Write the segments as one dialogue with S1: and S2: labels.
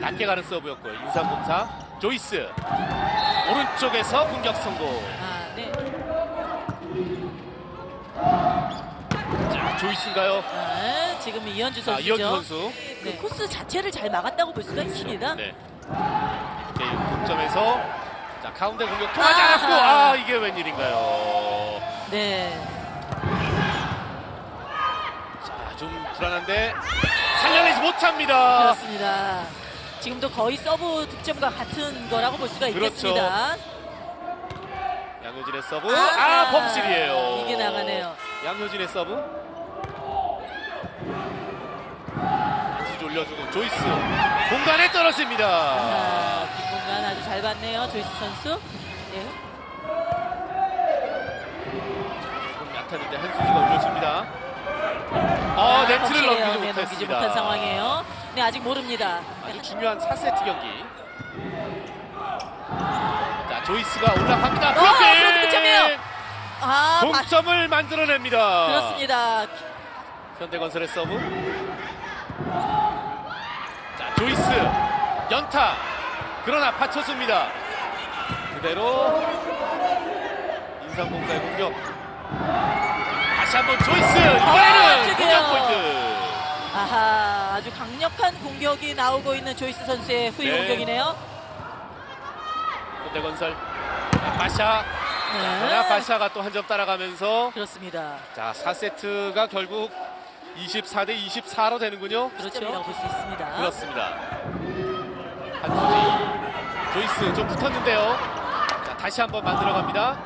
S1: 낮게 가는 서브였고요. 인삼공사 조이스 오른쪽에서 공격 성공.
S2: 아, 네.
S1: 자 조이스인가요?
S2: 아, 지금 이현주
S1: 자
S2: 선수죠.
S1: 이현주 선수.
S2: 네, 코스 자체를 잘 막았다고 볼 수가 있습니다.
S1: 네. 네, 동점에서 자 가운데 공격 통하지
S2: 아하.
S1: 않았고 아 이게 웬일인가요?
S2: 네.
S1: 자 좀 불안한데 살려내지 못합니다.
S2: 그렇습니다. 지금도 거의 서브 득점과 같은 거라고 볼 수가
S1: 그렇죠.
S2: 있겠습니다.
S1: 양효진의 서브 아 범실이에요.
S2: 이게 나가네요.
S1: 양효진의 서브 다시 올려주고 조이스 공간에 떨어집니다.
S2: 아, 뒷공간 아주 잘 봤네요. 조이스 선수. 네.
S1: 조금 얕았는데 한수지가 올려줍니다. 아, 네트를. 넘기지.
S2: 넘기지 못한 상황이에요. 네, 아직 모릅니다. 네,
S1: 아주 중요한 4세트 경기. 자, 조이스가 올라갑니다.
S2: 득점이에요. 아, 바-
S1: 동점을 만들어냅니다.
S2: 그렇습니다.
S1: 현대건설의 서브. 자, 조이스 연타. 그러나 받쳐줍니다. 그대로 인삼공사의 공격. 다시 한번 조이스. 이번에는
S2: 저기요.
S1: 공격 포인트.
S2: 아주 강력한 공격이 나오고 있는 조이스 선수의 후위
S1: 네.
S2: 공격이네요.
S1: 현대건설. 자, 바샤.
S2: 네.
S1: 바샤가 또 한 점 따라가면서
S2: 그렇습니다.
S1: 자 4세트가 결국 24대 24로 되는군요.
S2: 그렇죠. 볼수 있습니다.
S1: 그렇습니다. 한수지 조이스 좀 붙었는데요. 자 다시 한번 만들어 갑니다.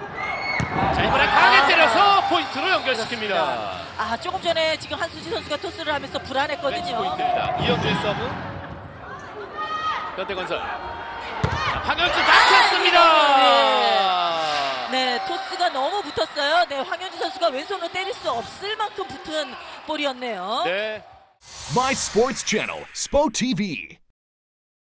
S1: 자 이번에 강하게
S2: 아.
S1: 때려서 포인트로 연결시킵니다.
S2: 그렇습니다. 아, 조금 전에 지금 한수지 선수가 토스를 하면서 불안했거든요.
S1: 포인트입니다. 이현주의 서브. 현대건설. 자, 황현주 막혔습니다.
S2: 네, 토스가 너무 붙었어요. 네, 황현주 선수가 왼손으로 때릴 수 없을 만큼 붙은 볼이었네요.
S1: 네.
S3: My Sports Channel, SPO TV.